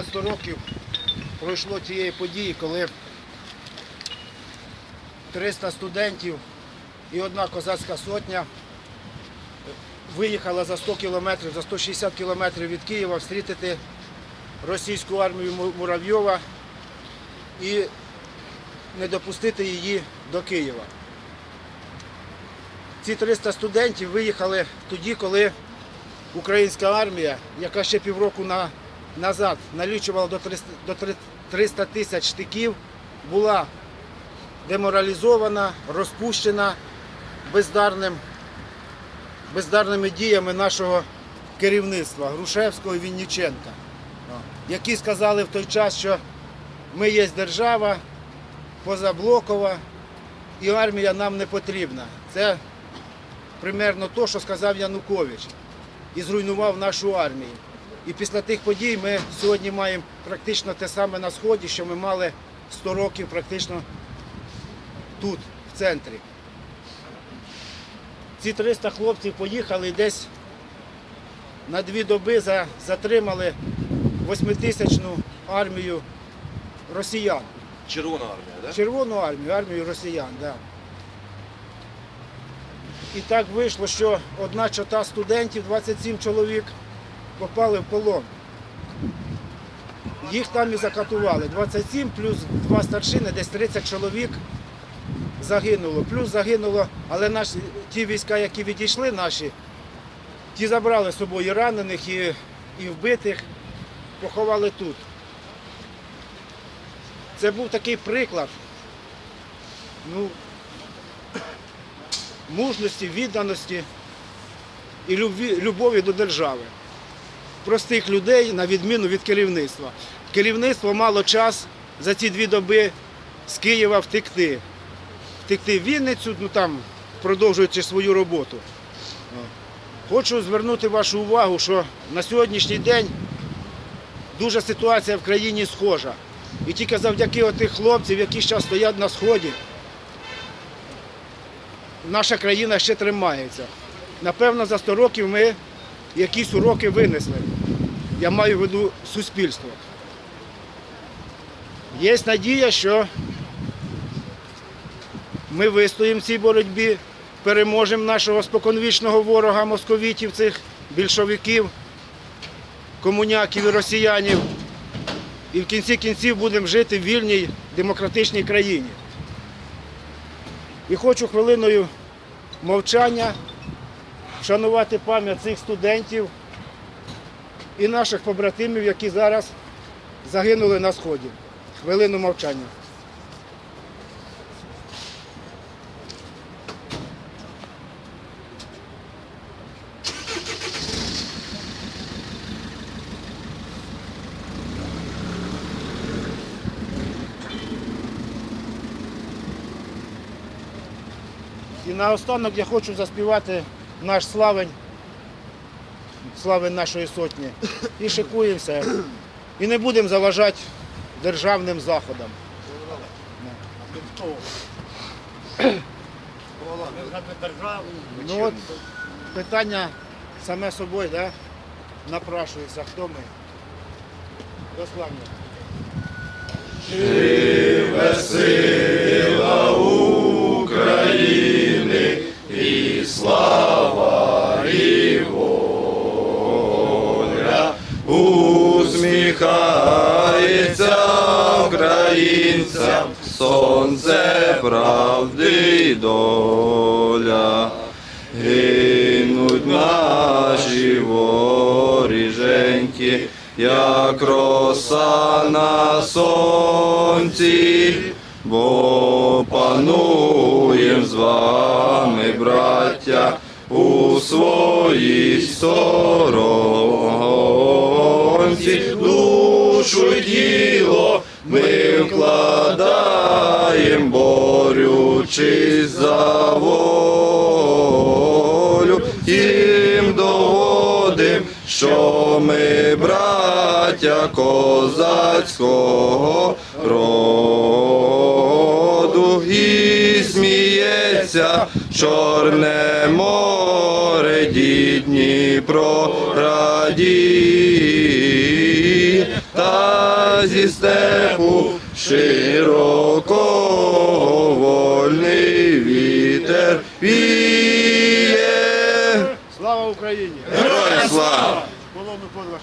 понад 100 років пройшло тієї події, коли 300 студентів і одна козацька сотня виїхала за 100 кілометрів, за 160 кілометрів від Києва встрітити російську армію Муравйова і не допустити її до Києва. Ці 300 студентів виїхали тоді, коли українська армія, яка ще півроку на, назад налічувала до 300, до 300 тисяч штиків, була деморалізована, розпущена бездарним, бездарними діями нашого керівництва Грушевського і Вінніченка, які сказали в той час, що ми є держава позаблокова і армія нам не потрібна. Це примерно те, що сказав Янукович і зруйнував нашу армію. І після тих подій ми сьогодні маємо практично те саме на сході, що ми мали 100 років практично тут, в центрі. Ці 300 хлопців поїхали і десь на дві доби за- затримали восьмитисячну армію росіян. Червона армія, так? Червону армію, армію росіян, Да. І так вийшло, що одна чота студентів, 27 чоловік, попали в полон. Їх там і закатували. 27 плюс два старшини, десь 30 чоловік загинуло. Плюс загинуло, але наші, ті війська, які відійшли наші, ті забрали з собою ранених, і, і вбитих, поховали тут. Це був такий приклад ну, мужності, відданості і любові до держави. Простих людей на відміну від керівництва. Керівництво мало час за ці дві доби з Києва втекти. Втекти в Вінницю, ну там продовжуючи свою роботу. Хочу звернути вашу увагу, що на сьогоднішній день дуже ситуація в країні схожа. І тільки завдяки отих хлопців, які зараз стоять на сході, наша країна ще тримається. Напевно, за 100 років ми якісь уроки винесли. Я маю в виду суспільство. Є надія, що ми вистоїмо в цій боротьбі, переможемо нашого споконвічного ворога московітів, цих більшовиків, комуняків і росіянів. І в кінці кінців будемо жити в вільній демократичній країні. І хочу хвилиною мовчання вшанувати пам'ять цих студентів і наших побратимів, які зараз загинули на сході. Хвилину мовчання. І наостанок я хочу заспівати наш славень, славень нашої сотні. І шикуємося. І не будемо заважати державним заходам. Ну от питання саме собою, да? напрашується, хто ми. До славня. Усміхається українцям сонце правди доля. Гинуть наші воріженьки, як роса на сонці, бо пануєм з вами, браття, у своїй сторонці. Душу й тіло вкладаєм, борючись за волю, тим доводим, що ми браття козацького роду. І сміється чорне море, дід Дніпро радіє, та зі степу широкого віє. Слава Україні! Героям слава!